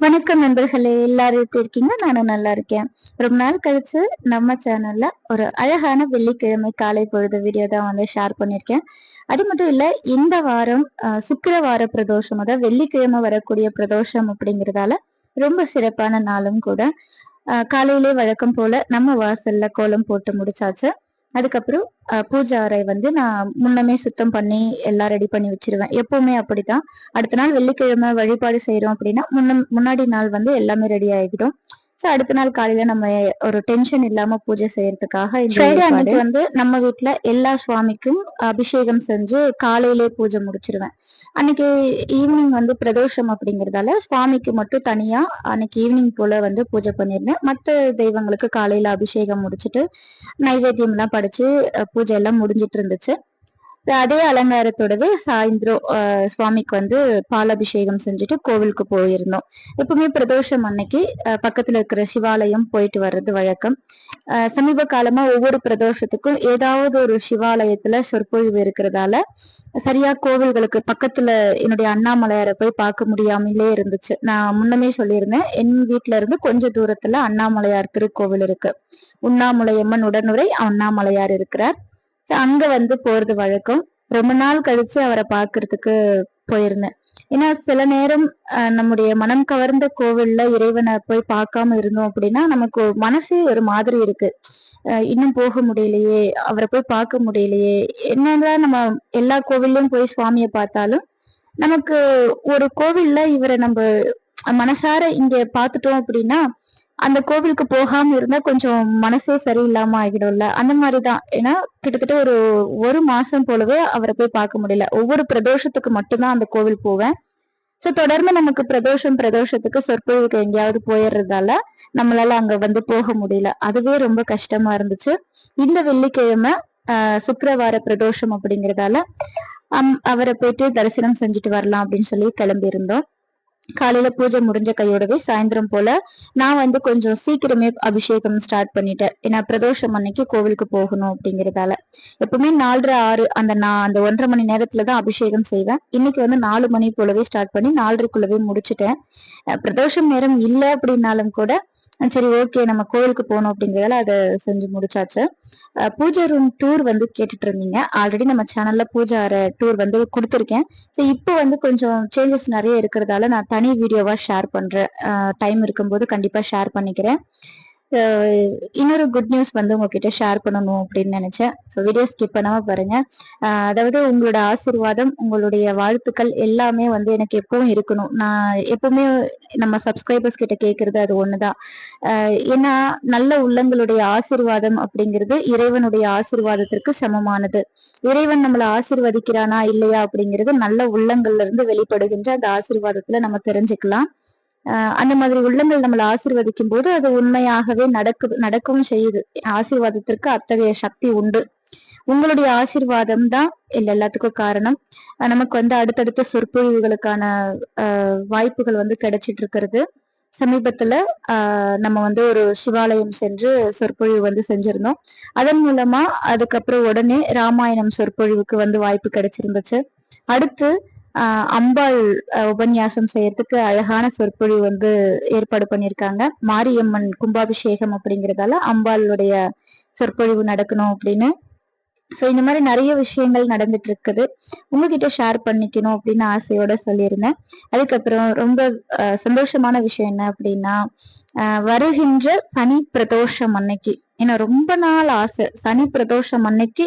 வணக்கம் நண்பர்களே எல்லாரும் எப்படி இருக்கீங்க? நானும் நல்லா இருக்கேன். ரொம்ப நாள் கழிச்சு நம்ம சேனல்ல ஒரு அழகான வெள்ளிக்கிழமை காலை பொழுது வீடியோ தான் வந்து ஷேர் பண்ணியிருக்கேன். அது மட்டும் இல்ல இந்த வாரம் சுக்கிரவார பிரதோஷம் அதாவது வெள்ளிக்கிழமை வரக்கூடிய பிரதோஷம் அப்படிங்கிறதால ரொம்ப சிறப்பான நாளும் கூட. காலையிலே வழக்கம் போல நம்ம வாசல்ல கோலம் போட்டு முடிச்சாச்சு. அதுக்கப்புறம் பூஜை அறை வந்து நான் முன்னமே சுத்தம் பண்ணி எல்லாம் ரெடி பண்ணி வச்சிருவேன். எப்பவுமே அப்படித்தான். அடுத்த நாள் வெள்ளிக்கிழமை வழிபாடு செய்யறோம் அப்படின்னா முன்ன முன்னாடி நாள் வந்து எல்லாமே ரெடி ஆகிடும். சோ அடுத்த நாள் காலையில நம்ம ஒரு டென்ஷன் இல்லாம பூஜை செய்யறதுக்காக ஃப்ரைடே அன்னைக்கு வந்து நம்ம வீட்டுல எல்லா சுவாமிக்கும் அபிஷேகம் செஞ்சு காலையிலே பூஜை முடிச்சிருவேன். அன்னைக்கு ஈவினிங் வந்து பிரதோஷம் அப்படிங்கறதால சுவாமிக்கு மட்டும் தனியா அன்னைக்கு ஈவினிங் போல வந்து பூஜை பண்ணிருந்தேன். மத்த தெய்வங்களுக்கு காலையில அபிஷேகம் முடிச்சுட்டு நைவேத்தியம் எல்லாம் படிச்சு பூஜை எல்லாம் முடிஞ்சிட்டு இருந்துச்சு. அதே அலங்காரத்தோடவே சாயந்தரம் சுவாமிக்கு வந்து பாலாபிஷேகம் செஞ்சுட்டு கோவிலுக்கு போயிருந்தோம். எப்பவுமே பிரதோஷம் அன்னைக்கு பக்கத்துல இருக்கிற சிவாலயம் போயிட்டு வர்றது வழக்கம். சமீப காலமா ஒவ்வொரு பிரதோஷத்துக்கும் ஏதாவது ஒரு சிவாலயத்துல சொற்பொழிவு இருக்கிறதால சரியா கோவில்களுக்கு பக்கத்துல என்னுடைய அண்ணாமலையாரை போய் பார்க்க முடியாமலே இருந்துச்சு. நான் முன்னமே சொல்லியிருந்தேன் என் வீட்டுல இருந்து கொஞ்ச தூரத்துல அண்ணாமலையார் திருக்கோவில் இருக்கு. உண்ணாமலையம்மன் உடனுரை அண்ணாமலையார் இருக்கிறார். அங்க வந்து போறது வழக்கம். ரொம்ப நாள் கழிச்சு அவரை பாக்குறதுக்கு போயிருந்தேன். ஏன்னா சில நேரம் நம்முடைய மனம் கவர்ந்த கோவில்ல இறைவனை போய் பார்க்காம இருந்தோம் அப்படின்னா நமக்கு மனசே ஒரு மாதிரி இருக்கு. இன்னும் போக முடியலையே அவரை போய் பார்க்க முடியலையே. என்னதான் நம்ம எல்லா கோவில்லையும் போய் சுவாமியை பார்த்தாலும் நமக்கு ஒரு கோவில்ல இவரை நம்ம மனசார இங்க பாத்துட்டோம் அப்படின்னா அந்த கோவிலுக்கு போகாம இருந்தா கொஞ்சம் மனசே சரியில்லாம ஆகிடும்ல அந்த மாதிரிதான். ஏன்னா கிட்டத்தட்ட ஒரு ஒரு மாசம் போலவே அவரை போய் பார்க்க முடியல. ஒவ்வொரு பிரதோஷத்துக்கு மட்டும்தான் அந்த கோவில் போவேன். சோ தொடர்ந்து நமக்கு பிரதோஷம் பிரதோஷத்துக்கு சொற்பொழிவுக்கு எங்கேயாவது போயிடுறதால நம்மளால அங்க வந்து போக முடியல. அதுவே ரொம்ப கஷ்டமா இருந்துச்சு. இந்த வெள்ளிக்கிழமை ஆஹ் சுக்கரவார பிரதோஷம் அப்படிங்கறதால அம் அவரை போயிட்டு தரிசனம் செஞ்சுட்டு வரலாம் அப்படின்னு சொல்லி கிளம்பி இருந்தோம் காலையில பூஜை முடிஞ்ச கையோடவே சாயந்தரம் போல நான் வந்து கொஞ்சம் சீக்கிரமே அபிஷேகம் ஸ்டார்ட் பண்ணிட்டேன். ஏன்னா பிரதோஷம் அன்னைக்கு கோவிலுக்கு போகணும் அப்படிங்கறதால. எப்பவுமே நாலரை ஆறு அந்த நான் அந்த ஒன்றரை மணி நேரத்துலதான் அபிஷேகம் செய்வேன். இன்னைக்கு வந்து நாலு மணி போலவே ஸ்டார்ட் பண்ணி நாலரைக்குள்ளவே முடிச்சுட்டேன். பிரதோஷம் நேரம் இல்லை அப்படின்னாலும் கூட சரி ஓகே நம்ம கோவிலுக்கு போகணும் அப்படிங்கிறதால அதை செஞ்சு முடிச்சாச்சு. பூஜா ரூம் டூர் வந்து கேட்டுட்டு இருந்தீங்க. ஆல்ரெடி நம்ம சேனல்ல பூஜா அறை டூர் வந்து கொடுத்துருக்கேன். ஸோ இப்போ வந்து கொஞ்சம் சேஞ்சஸ் நிறைய இருக்கிறதால நான் தனி வீடியோவா ஷேர் பண்றேன். டைம் இருக்கும்போது கண்டிப்பா ஷேர் பண்ணிக்கிறேன். இன்னொரு குட் நியூஸ் வந்து உங்ககிட்ட ஷேர் பண்ணணும் அப்படின்னு நினைச்சேன். ஸோ வீடியோ ஸ்கிப் பண்ணாமல் பாருங்க. அதாவது உங்களோட ஆசிர்வாதம் உங்களுடைய வாழ்த்துக்கள் எல்லாமே வந்து எனக்கு எப்பவும் இருக்கணும். நான் எப்பவுமே நம்ம சப்ஸ்கிரைபர்ஸ் கிட்ட கேட்கறது அது ஒண்ணுதான். ஏன்னா நல்ல உள்ளங்களுடைய ஆசிர்வாதம் அப்படிங்கிறது இறைவனுடைய ஆசிர்வாதத்திற்கு சமமானது. இறைவன் நம்மளை ஆசிர்வதிக்கிறானா இல்லையா அப்படிங்கிறது நல்ல உள்ளங்கள்ல இருந்து வெளிப்படுகின்ற அந்த ஆசிர்வாதத்துல நம்ம தெரிஞ்சுக்கலாம். அந்த மாதிரி உள்ளங்கள் நம்மளை ஆசீர்வதிக்கும் போது அது உண்மையாகவே நடக்குது நடக்கவும் செய்யுது. ஆசீர்வாதத்திற்கு அத்தகைய சக்தி உண்டு. உங்களுடைய ஆசிர்வாதம் தான் இல்ல எல்லாத்துக்கும் காரணம். நமக்கு வந்து அடுத்தடுத்த சொற்பொழிவுகளுக்கான வாய்ப்புகள் வந்து கிடைச்சிட்டு இருக்கிறது சமீபத்துல ஆஹ் நம்ம வந்து ஒரு சிவாலயம் சென்று சொற்பொழிவு வந்து செஞ்சிருந்தோம். அதன் மூலமா அதுக்கப்புறம் உடனே ராமாயணம் சொற்பொழிவுக்கு வந்து வாய்ப்பு கிடைச்சிருந்துச்சு. அடுத்து அம்பாள் உபன்யாசம் செய்யறதுக்கு அழகான சொற்பொழிவு வந்து ஏற்பாடு பண்ணியிருக்காங்க. மாரியம்மன் கும்பாபிஷேகம் அப்படிங்கிறதால அம்பாளுடைய சொற்பொழிவு நடக்கணும் அப்படின்னு. ஸோ இந்த மாதிரி நிறைய விஷயங்கள் நடந்துட்டு இருக்குது உங்ககிட்ட ஷேர் பண்ணிக்கணும் அப்படின்னு ஆசையோட சொல்லியிருந்தேன். அதுக்கப்புறம் ரொம்ப சந்தோஷமான விஷயம் என்ன அப்படின்னா வருகின்ற சனி பிரதோஷம் அன்னைக்கு. ஏன்னா ரொம்ப நாள் ஆசை. சனி பிரதோஷம் அன்னைக்கு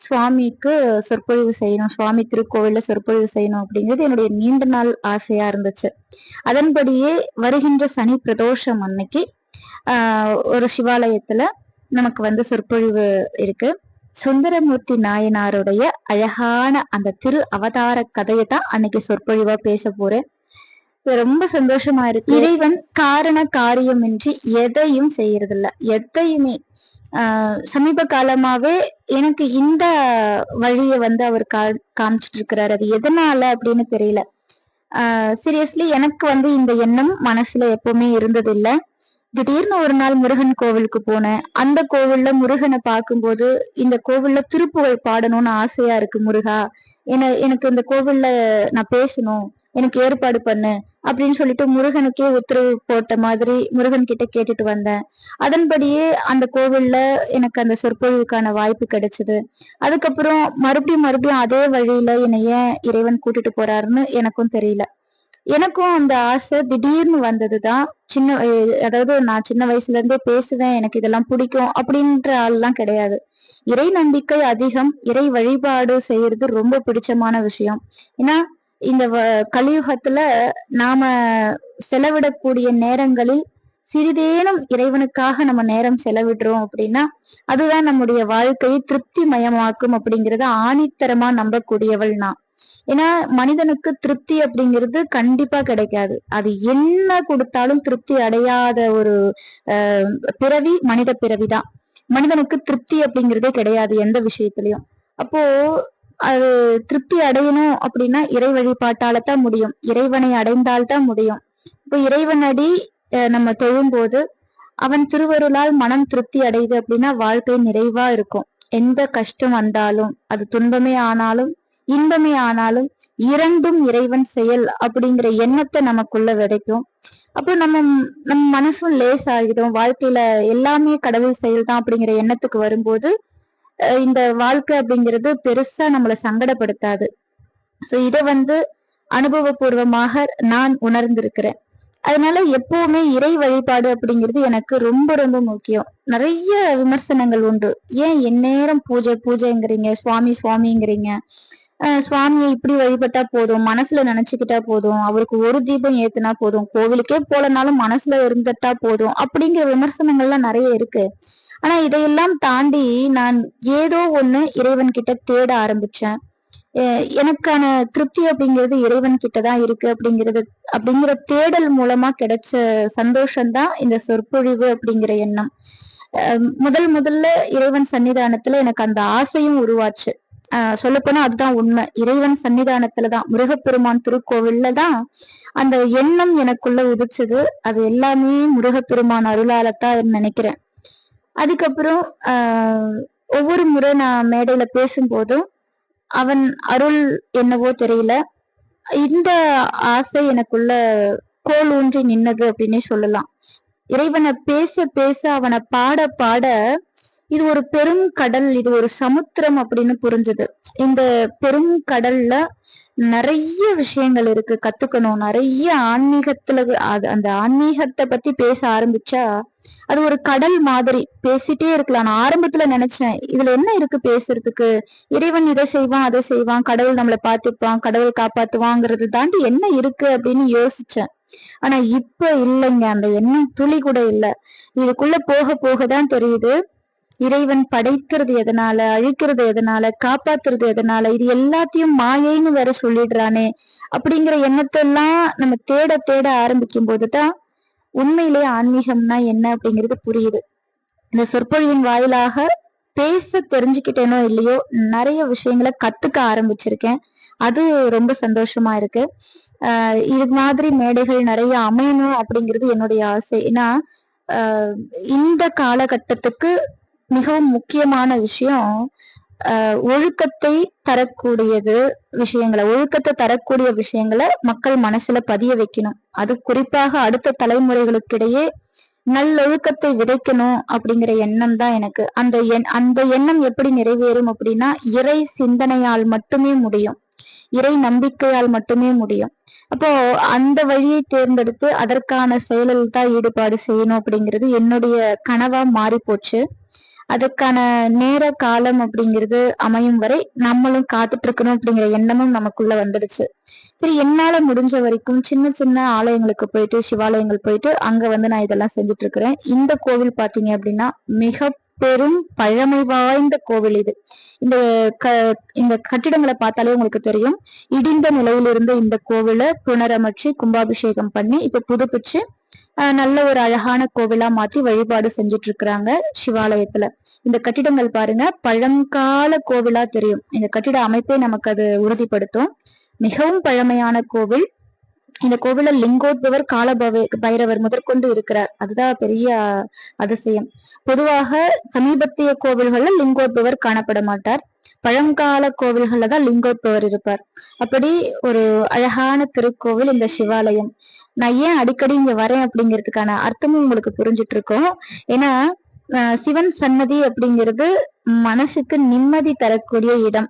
சுவாமிக்கு சொற்பொழிவு செய்யணும் சுவாமி திருக்கோவில்ல சொற்பொழிவு செய்யணும் அப்படிங்கிறது என்னுடைய நீண்ட நாள் ஆசையா இருந்துச்சு. அதன்படியே வருகின்ற சனி பிரதோஷம் அன்னைக்கு ஆஹ் ஒரு சிவாலயத்துல நமக்கு வந்து சொற்பொழிவு இருக்கு. சுந்தரமூர்த்தி நாயனாருடைய அழகான அந்த திரு அவதார கதையை தான் அன்னைக்கு சொற்பொழிவா பேச போறேன். ரொம்ப சந்தோஷமா இருக்கு. இறைவன் காரண காரியமின்றி எதையும் செய்யறதில்ல. எதையுமே சமீப காலமாவே எனக்கு இந்த வழிய வந்து அவர் கா காமிச்சிட்டு இருக்கிறாரு அது எதனால அப்படின்னு தெரியல. சீரியஸ்லி எனக்கு வந்து இந்த எண்ணம் மனசுல எப்பவுமே இருந்தது இல்ல திடீர்னு ஒரு நாள் முருகன் கோவிலுக்கு போனேன். அந்த கோவில்ல முருகனை பார்க்கும்போது இந்த கோவில்ல திருப்புகழ் பாடணும்னு ஆசையா இருக்கு முருகா. என எனக்கு இந்த கோவில்ல நான் பேசணும். எனக்கு ஏற்பாடு பண்ணு அப்படின்னு சொல்லிட்டு முருகனுக்கே உத்தரவு போட்ட மாதிரி முருகன் கிட்ட கேட்டுட்டு வந்தேன். அதன்படியே அந்த கோவில்ல எனக்கு அந்த சொற்பொழிவுக்கான வாய்ப்பு கிடைச்சது. அதுக்கப்புறம் மறுபடியும் மறுபடியும் அதே வழியில என்னை ஏன் இறைவன் கூட்டிட்டு போறாருன்னு எனக்கும் தெரியல. எனக்கும் அந்த ஆசை திடீர்னு வந்ததுதான். சின்ன அதாவது நான் சின்ன வயசுல இருந்தே பேசுவேன் எனக்கு இதெல்லாம் பிடிக்கும் அப்படின்ற ஆள்லாம் கிடையாது. இறை நம்பிக்கை அதிகம் இறை வழிபாடு செய்யறது ரொம்ப பிடிச்சமான விஷயம். ஏன்னா இந்த கலியுகத்துல நாம செலவிடக்கூடிய நேரங்களில் சிறிதேனும் இறைவனுக்காக நம்ம நேரம் செலவிடுறோம் அப்படின்னா அதுதான் நம்முடைய வாழ்க்கையை திருப்தி மயமாக்கும் அப்படிங்கறத ஆணித்தரமா நம்பக்கூடியவள் நான். ஏன்னா மனிதனுக்கு திருப்தி அப்படிங்கிறது கண்டிப்பா கிடைக்காது. அது என்ன கொடுத்தாலும் திருப்தி அடையாத ஒரு பிறவி மனித பிறவிதான். மனிதனுக்கு திருப்தி அப்படிங்கிறதே கிடையாது எந்த விஷயத்திலயும். அப்போ அது திருப்தி அடையணும் அப்படின்னா இறை வழிபாட்டால தான் முடியும். இறைவனை அடைந்தால்தான் முடியும். இப்போ இறைவன் அடி நம்ம தொழும்போது அவன் திருவருளால் மனம் திருப்தி அடையுது அப்படின்னா வாழ்க்கை நிறைவா இருக்கும். எந்த கஷ்டம் வந்தாலும் அது துன்பமே ஆனாலும் இன்பமே ஆனாலும் இரண்டும் இறைவன் செயல் அப்படிங்கிற எண்ணத்தை நமக்குள்ள விதைக்கும். அப்போ நம்ம நம்ம மனசும் லேஸ் ஆகிடும் வாழ்க்கையில எல்லாமே கடவுள் செயல் தான் அப்படிங்கிற எண்ணத்துக்கு வரும்போது இந்த வாழ்க்கை அப்படிங்கிறது பெருசா நம்மளை சங்கடப்படுத்தாது. சோ இதை வந்து அனுபவபூர்வமாக நான் உணர்ந்திருக்கிறேன். அதனால எப்பவுமே இறை வழிபாடு அப்படிங்கிறது எனக்கு ரொம்ப ரொம்ப முக்கியம். நிறைய விமர்சனங்கள் உண்டு. ஏன் எந்நேரம் பூஜை பூஜைங்கிறீங்க சுவாமி சுவாமிங்கிறீங்க? சுவாமியை இப்படி வழிபட்டா போதும் மனசுல நினைச்சுக்கிட்டா போதும் அவருக்கு ஒரு தீபம் ஏத்துனா போதும் கோவிலுக்கே போலனாலும் மனசுல இருந்துட்டா போதும் அப்படிங்கிற விமர்சனங்கள்லாம் நிறைய இருக்கு. ஆனா இதையெல்லாம் தாண்டி நான் ஏதோ ஒண்ணு இறைவன் கிட்ட தேட ஆரம்பிச்சேன். எனக்கான திருப்தி அப்படிங்கிறது இறைவன் கிட்டதான் இருக்கு அப்படிங்கிறது அப்படிங்கிற தேடல் மூலமா கிடைச்ச சந்தோஷம்தான் இந்த சொற்பொழிவு அப்படிங்கிற எண்ணம். முதல் முதல்ல இறைவன் சன்னிதானத்துல எனக்கு அந்த ஆசையும் உருவாச்சு. ஆஹ் சொல்லப்போனா அதுதான் உண்மை. இறைவன் சன்னிதானத்துலதான். முருகப்பெருமான் திருக்கோவில்ல தான் அந்த எண்ணம் எனக்குள்ள உதிச்சது. அது எல்லாமே முருகப்பெருமான் அருளாலத்தான் நினைக்கிறேன். அதுக்கப்புறம் ஆஹ் ஒவ்வொரு முறை நான் மேடையில பேசும்போதும் அவன் அருள் என்னவோ தெரியல. இந்த ஆசை எனக்குள்ள கோல் ஊன்றி நின்னது அப்படின்னே சொல்லலாம். இறைவனை பேச பேச அவனை பாட பாட இது ஒரு பெரும் கடல் இது ஒரு சமுத்திரம் அப்படின்னு புரிஞ்சது. இந்த பெரும் கடல்ல நிறைய விஷயங்கள் இருக்கு கத்துக்கணும். நிறைய ஆன்மீகத்துல அந்த ஆன்மீகத்தை பத்தி பேச ஆரம்பிச்சா அது ஒரு கடல் மாதிரி பேசிட்டே இருக்கலாம். நான் ஆரம்பத்துல நினைச்சேன் இதுல என்ன இருக்கு பேசுறதுக்கு? இறைவன் இதை செய்வான் அதை செய்வான் கடவுள் நம்மளை பார்த்துப்பான் கடவுள் காப்பாத்துவாங்கிறது தாண்டி என்ன இருக்கு அப்படின்னு யோசிச்சேன். ஆனா இப்ப இல்லைங்க அந்த எண்ணம் துளி கூட இல்ல. இதுக்குள்ள போக போகதான் தெரியுது. இறைவன் படைக்கிறது எதனால அழிக்கிறது எதனால காப்பாத்துறது எதனால இது எல்லாத்தையும் மாயைன்னு வேற சொல்லிடுறானே அப்படிங்கிற எண்ணத்தெல்லாம் நம்ம தேட தேட ஆரம்பிக்கும் போதுதான் உண்மையிலே ஆன்மீகம்னா என்ன அப்படிங்கிறது புரியுது. இந்த சொற்பொழிவின் வாயிலாக பேச தெரிஞ்சுக்கிட்டேனோ இல்லையோ நிறைய விஷயங்களை கத்துக்க ஆரம்பிச்சிருக்கேன். அது ரொம்ப சந்தோஷமா இருக்கு. ஆஹ் இது மாதிரி மேடைகள் நிறைய அமையணும் அப்படிங்கிறது என்னுடைய ஆசை. ஏன்னா இந்த காலகட்டத்துக்கு மிகவும் முக்கியமான விஷயம் ஒழுக்கத்தை தரக்கூடியது விஷயங்களை ஒழுக்கத்தை தரக்கூடிய விஷயங்களை மக்கள் மனசுல பதிய வைக்கணும். அது குறிப்பாக அடுத்த தலைமுறைகளுக்கிடையே நல்லொழுக்கத்தை விதைக்கணும் அப்படிங்கிற எண்ணம் தான் எனக்கு. அந்த எண் அந்த எண்ணம் எப்படி நிறைவேறும் அப்படின்னா இறை சிந்தனையால் மட்டுமே முடியும். இறை நம்பிக்கையால் மட்டுமே முடியும். அப்போ அந்த வழியை தேர்ந்தெடுத்து அதற்கான செயலில் தான் ஈடுபாடு செய்யணும் அப்படிங்கிறது என்னுடைய கனவா மாறி போச்சு அதுக்கான நேர காலம் அப்படிங்கிறது அமையும் வரை நம்மளும் காத்துட்டு இருக்கணும் அப்படிங்கிற எண்ணமும் நமக்குள்ள வந்துடுச்சு. சரி என்னால முடிஞ்ச வரைக்கும் சின்ன சின்ன ஆலயங்களுக்கு போயிட்டு சிவாலயங்கள் போயிட்டு அங்க வந்து நான் இதெல்லாம் செஞ்சுட்டு இருக்கிறேன் இந்த கோவில் பாத்தீங்க அப்படின்னா மிக பெரும் பழமை வாய்ந்த கோவில் இது. இந்த க இந்த கட்டிடங்களை பார்த்தாலே உங்களுக்கு தெரியும். இடிந்த நிலையிலிருந்து இந்த கோவிலை புனரமைச்சு கும்பாபிஷேகம் பண்ணி இப்ப புதுப்பிச்சு நல்ல ஒரு அழகான கோவிலா மாத்தி வழிபாடு செஞ்சுட்டு இருக்கிறாங்க சிவாலயத்துல. இந்த கட்டிடங்கள் பாருங்க பழங்கால கோவிலா தெரியும். இந்த கட்டிட அமைப்பே நமக்கு அது உறுதிப்படுத்தும். மிகவும் பழமையான கோவில். இந்த கோவில லிங்கோத்பவர் காலபவே பைரவர் முதற்கொண்டு இருக்கிறார். அதுதான் பெரிய அதிசயம். பொதுவாக சமீபத்திய கோவில்கள்ல லிங்கோத்பவர் காணப்பட மாட்டார். பழங்கால கோவில்கள்ல தான் லிங்கோத்பவர் இருப்பார். அப்படி ஒரு அழகான திருக்கோவில் இந்த சிவாலயம். நான் ஏன் அடிக்கடி இங்க வரேன் அப்படிங்கிறதுக்கான அர்த்தமும் உங்களுக்கு புரிஞ்சிட்டு இருக்கோம் ஏன்னா அஹ், சிவன் சன்னதி அப்படிங்கிறது மனசுக்கு நிம்மதி தரக்கூடிய இடம்.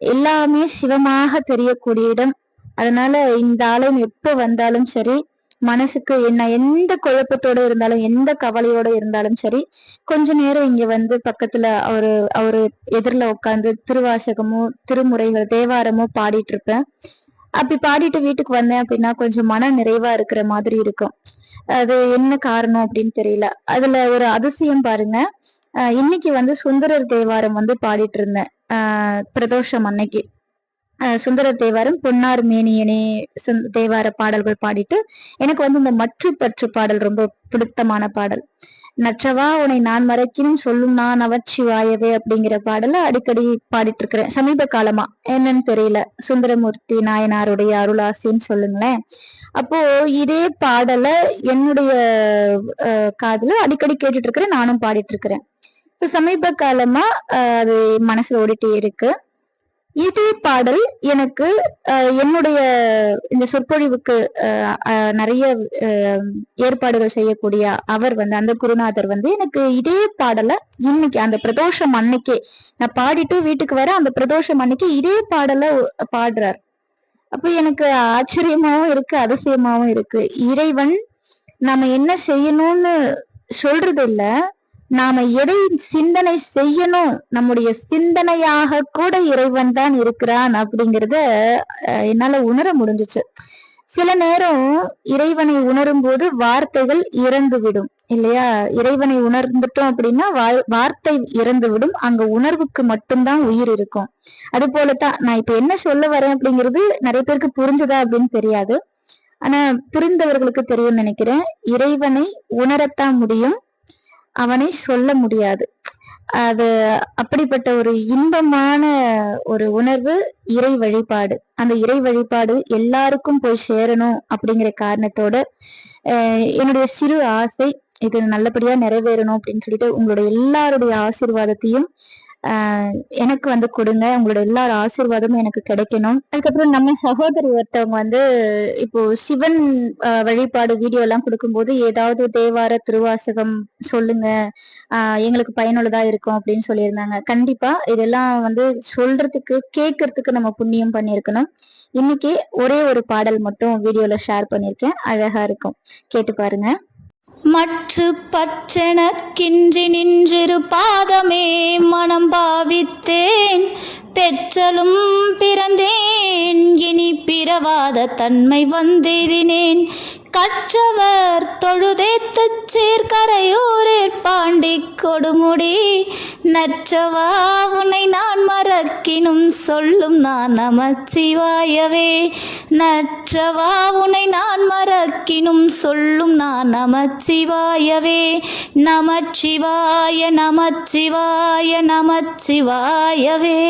எல்லாமே சிவமாக தெரியக்கூடிய இடம். அதனால இந்த ஆலயம் எப்ப வந்தாலும் சரி மனசுக்கு என்ன எந்த குழப்பத்தோட இருந்தாலும் எந்த கவலையோட இருந்தாலும் சரி கொஞ்ச நேரம் இங்க வந்து பக்கத்துல அவரு அவரு எதிரில உட்காந்து திருவாசகமோ திருமுறைகள் தேவாரமோ பாடிட்டு இருப்பேன். அப்படி பாடிட்டு வீட்டுக்கு வந்தேன் அப்படின்னா கொஞ்சம் மன நிறைவா இருக்கிற மாதிரி இருக்கும். அது என்ன காரணம் அப்படின்னு தெரியல. அதுல ஒரு அதிசயம் பாருங்க. இன்னைக்கு வந்து சுந்தரர் தேவாரம் வந்து பாடிட்டு இருந்தேன். ஆஹ் பிரதோஷம் அன்னைக்கு. சுந்தர தேவாரம் பொன்னார் மேனியனே சுந்- தேவார பாடல்கள் பாடிட்டு எனக்கு வந்து இந்த மற்று பற்று பாடல் ரொம்ப பிடித்தமான பாடல். நற்றவா உன்னை நான் மறைக்கினும் சொல்லும் நான் அவச்சிவாயவே அப்படிங்கிற பாடல அடிக்கடி பாடிட்டு இருக்கிறேன் சமீப காலமா என்னன்னு தெரியல. சுந்தரமூர்த்தி நாயனாருடைய அருளாசின்னு சொல்லுங்களேன். அப்போ இதே பாடல என்னுடைய ஆஹ் காதுல அடிக்கடி கேட்டுட்டு இருக்கிறேன் நானும் பாடிட்டு இருக்கிறேன் இப்ப சமீப காலமா அது மனசுல ஓடிட்டே இருக்கு. இதே பாடல் எனக்கு என்னுடைய இந்த சொற்பொழிவுக்கு நிறைய ஏற்பாடுகள் செய்யக்கூடிய அவர் வந்து அந்த குருநாதர் வந்து எனக்கு இதே பாடலை இன்னைக்கு அந்த பிரதோஷம் அன்னைக்கே நான் பாடிட்டு வீட்டுக்கு வர அந்த பிரதோஷம் அன்னைக்கு இதே பாடலை பாடுறார். அப்ப எனக்கு ஆச்சரியமாவும் இருக்கு அதிசயமாவும் இருக்கு. இறைவன் நம்ம என்ன செய்யணும்னு சொல்றது இல்லை நாம எதை சிந்தனை செய்யணும்? நம்முடைய சிந்தனையாக கூட இறைவன் தான் இருக்கிறான் அப்படிங்கறத என்னால உணர முடிஞ்சுச்சு. சில நேரம் இறைவனை உணரும் போது வார்த்தைகள் இறந்து விடும் இல்லையா? இறைவனை உணர்ந்துட்டோம் அப்படின்னா வா- வார்த்தை இறந்து விடும் அங்க உணர்வுக்கு மட்டும்தான் உயிர் இருக்கும். அது போலதான் நான் இப்ப என்ன சொல்ல வரேன் அப்படிங்கிறது நிறைய பேருக்கு புரிஞ்சுதா அப்படின்னு தெரியாது. ஆனா புரிந்தவர்களுக்கு தெரியும்னு நினைக்கிறேன். இறைவனை உணரத்தான் முடியும். அவனை சொல்ல முடியாது. அது அப்படிப்பட்ட ஒரு இன்பமான ஒரு உணர்வு இறை வழிபாடு. அந்த இறை வழிபாடு எல்லாருக்கும் போய் சேரணும் அப்படிங்கிற காரணத்தோட அஹ் என்னுடைய சிறு ஆசை இது நல்லபடியா நிறைவேறணும் அப்படின்னு சொல்லிட்டு உங்களுடைய எல்லாருடைய ஆசீர்வாதத்தையும் எனக்கு வந்து கொடுங்க. உங்களோட எல்லார் ஆசீர்வாதமும் எனக்கு கிடைக்கணும். அதுக்கப்புறம் நம்ம சகோதரி ஒருத்தவங்க வந்து இப்போ சிவன் வழிபாடு வீடியோ எல்லாம் கொடுக்கும்போது ஏதாவது தேவார திருவாசகம் சொல்லுங்க. எங்களுக்கு பயனுள்ளதா இருக்கும் அப்படின்னு சொல்லியிருந்தாங்க. கண்டிப்பா இதெல்லாம் வந்து சொல்றதுக்கு கேட்கறதுக்கு நம்ம புண்ணியம் பண்ணியிருக்கணும். இன்னைக்கு ஒரே ஒரு பாடல் மட்டும் வீடியோல ஷேர் பண்ணியிருக்கேன். அழகா இருக்கும். கேட்டு பாருங்க. மற்று பற்றெனக்கின்றி நின்றிரு பாதமே மனம் பாவித்தேன் பெற்றலும் பிறந்தேன் இனி பிறவாத தன்மை வந்தெதினேன் கற்றவர் தொழுதேத்து சீர்கரையூரிற் பாண்டி கொடுமுடி. நற்றவா உன்னை நான் மறக்கினும் சொல்லும் நான் நமச்சிவாயவே. நற்றவா உன்னை நான் மறக்கினும் சொல்லும் நான் நமச்சிவாயவே. நமச்சிவாய நமச்சிவாய நமச்சிவாயவே.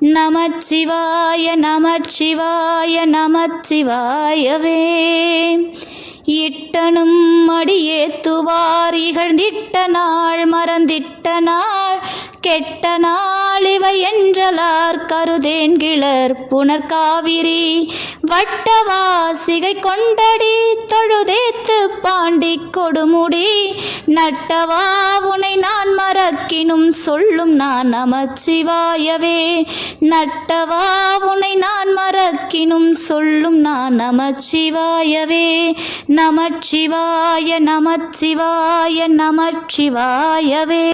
நமச்சிவாய நமச்சிவாய நமச்சிவாயவே. இட்டனும் மடியேத்துவார் இகழ்ந்திட்ட நாள் மறந்திட்ட நாள் கெட்ட நாள் இவை நின்றலார் கருதேன் கிளர் புனர்காவிரி. வட்டவாசிகை கொண்டடி தொழுதேத்து பாண்டி கொடுமுடி. நட்டவா உனை நான் மறக்கினும் சொல்லும் நான் நமச்சிவாயவே. நட்டவா உனை நான் மறக்கினும் சொல்லும் நான் நமச்சிவாயவே. நமச்சிவாய நமச்சிவாய நமச்சிவாயவே.